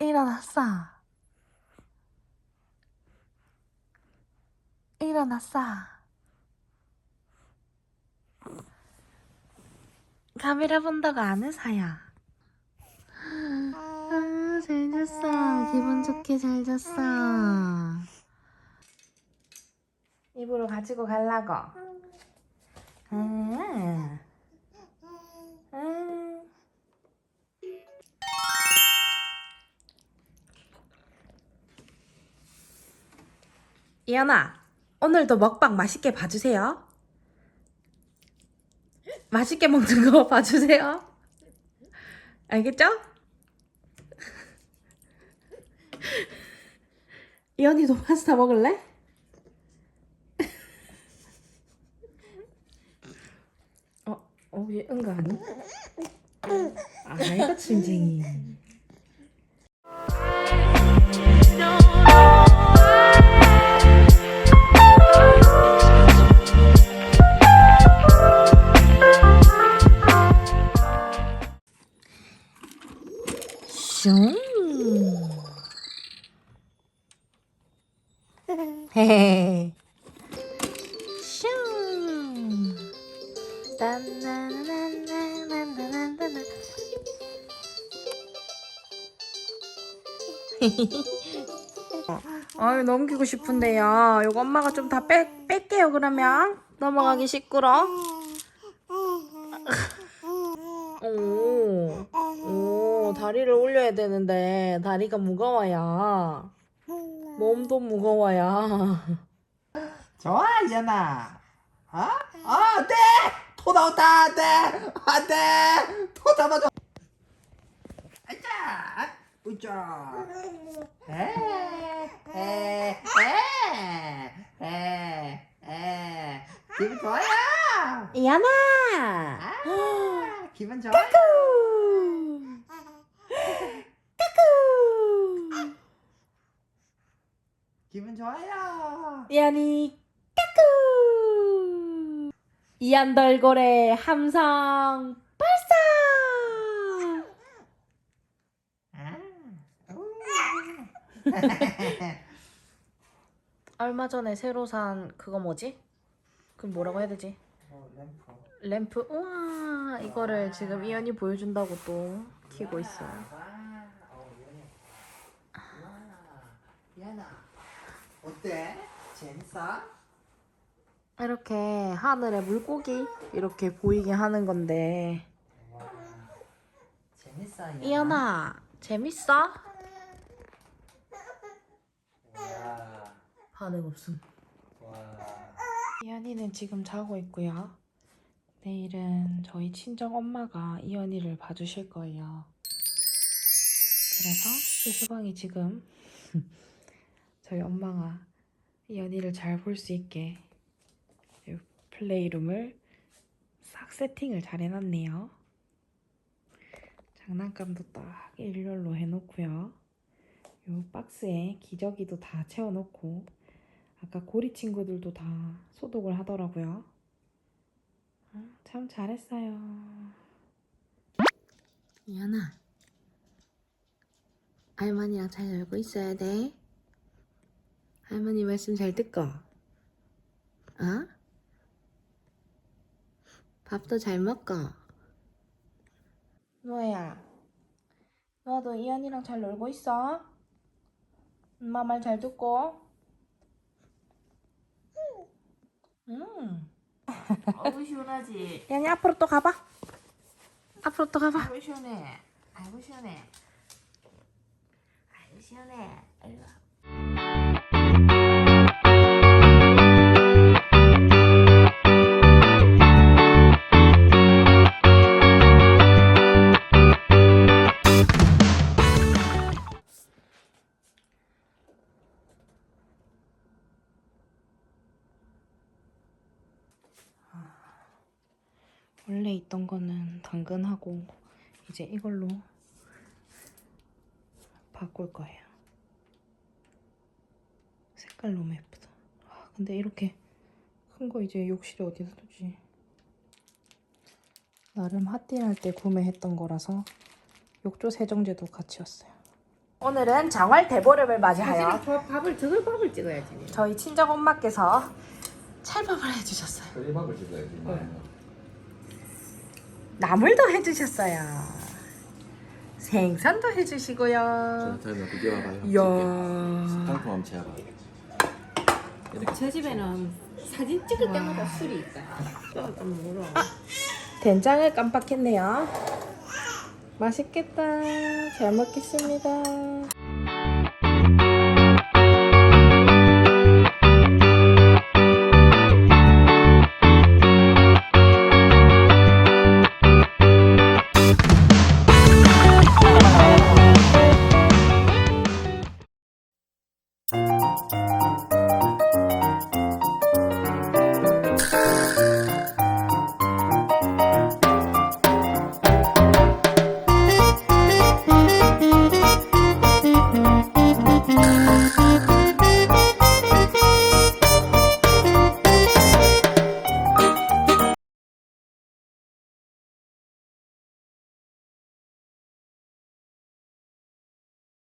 일어났어. 일어났어. 카메라 본다고 안 해서야. 아, 잘 잤어. 기분 좋게 잘 잤어. 입으로 가지고 갈라고. 아. 아. 이현아, 오늘도 먹방 맛있게 봐주세요. 맛있게 먹는 거 봐주세요. 알겠죠? 이현이도 파스타 먹을래? 어, 어, 얘 응가 아니? 아이고, 침쟁이. 슝. 아유 넘기고 싶은데요. 이거 엄마가 좀 다 뺄게요 그러면 넘어가기 시끄러. 오, 오 다리를 올려야 되는데 다리가 무거워요. 몸도 무거워요. 좋아 이잖아 어? 어, 네! 토 나온다, 네! 안 돼! 토 잡아줘! 아자! 우짜! 에, 에, 에, 에, 에. 기분 좋아요! 이하나. 아, 기분 좋아 기분 좋아요! 이한이 까꾸. 이한 돌고래 함성 발사. 아, 우. 얼마 전에 새로 산 그거 뭐지? 그 뭐라고 해야 되지? 어, 램프. 램프. 우와 이거를 지금 이한이 보여준다고 또 키고 있어요. 와, 어, 이현이. 와, 이현아. 어때? 재밌어? 이렇게 하늘에 물고기 이렇게 보이게 하는 건데 와, 재밌어, 이현아. 이현아 재밌어? 와, 반응 없음. 와. 이현이는 지금 자고 있고요. 내일은 저희 친정 엄마가 이현이를 봐주실 거예요. 그래서 수수방이 지금 저희 엄마가 이현이를 잘 볼 수 있게 이 플레이룸을 싹 세팅을 잘 해놨네요. 장난감도 딱 일렬로 해놓고요. 이 박스에 기저귀도 다 채워놓고 아까 고리 친구들도 다 소독을 하더라고요. 아, 참 잘했어요. 이현아, 할머니랑 잘 놀고 있어야 돼. 할머니 말씀 잘 듣고. 어? 밥도 잘 먹고. 노아야, 너도 이현이랑 잘 놀고 있어? 엄마 말 잘 듣고. 음. 어우 시원하지. 이현이 앞으로 또 가봐. 앞으로 또 가봐. 아이고 시원해. 아이고 시원해. 아이고 시원해. 아이고. 원래 있던 거는 당근하고 이제 이걸로 바꿀 거예요. 색깔 너무 예쁘다. 아, 근데 이렇게 큰 거 이제 욕실에 어디다 두지? 나름 핫딜할 때 구매했던 거라서 욕조 세정제도 같이 왔어요. 오늘은 장활 대보름을 맞이하여 밥, 밥을 저걸 밥을 찍어야지. 저희 친정 엄마께서 찰밥을 해주셨어요. 끓이밥을 찍어야지. 나물도 해주셨어요. 생선도 해주시고요. 저는 비벼봐요. 이야. 한통 한번 채워봐. 저 집에는 사진 찍을 때마다 술이 있어요. 좀 물어. 된장을 깜빡했네요. 맛있겠다. 잘 먹겠습니다.